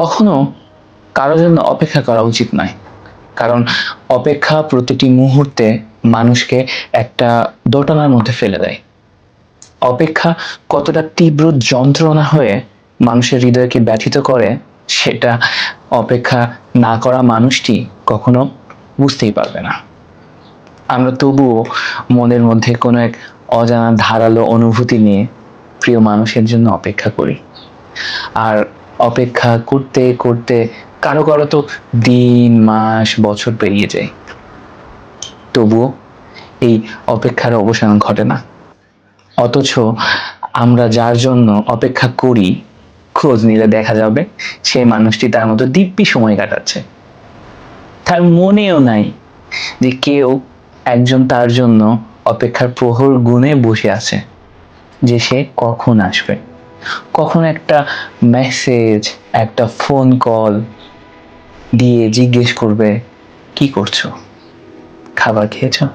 কখনো কারোর জন্য অপেক্ষা করা উচিত নয়। কারণ অপেক্ষা প্রতিটি মুহূর্তে মানুষকে একটা দোটানার মধ্যে ফেলে দেয়। অপেক্ষা কতটা তীব্র যন্ত্রণা হয়ে মানুষের হৃদয়কে ব্যথিত করে, সেটা অপেক্ষা না করা মানুষটি কখনো বুঝতেই পারবে না। আমরা তবুও মনের মধ্যে কোনো এক অজানা ধারালো অনুভূতি নিয়ে প্রিয় মানুষের জন্য অপেক্ষা করি। আর অপেক্ষা করতে করতে কারও কারও তো দিন, মাস, বছর পেরিয়ে যায়। তবুও এই অপেক্ষার অবসান ঘটে না। অথচ আমরা যার জন্য অপেক্ষা করি, খোঁজ নিলে দেখা যাবে সেই মানুষটি তার মতো দিব্যি সময় কাটাচ্ছে। তার মনেও নাই যে কেউ একজন তার জন্য অপেক্ষার প্রহর গুণে বসে আছে, যে সে কখন আসবে। কখন একটা মেসেজ একটা ফোন কল দিয়ে জিজ্ঞেস করবে কি করছ? খাবার খেয়েছো?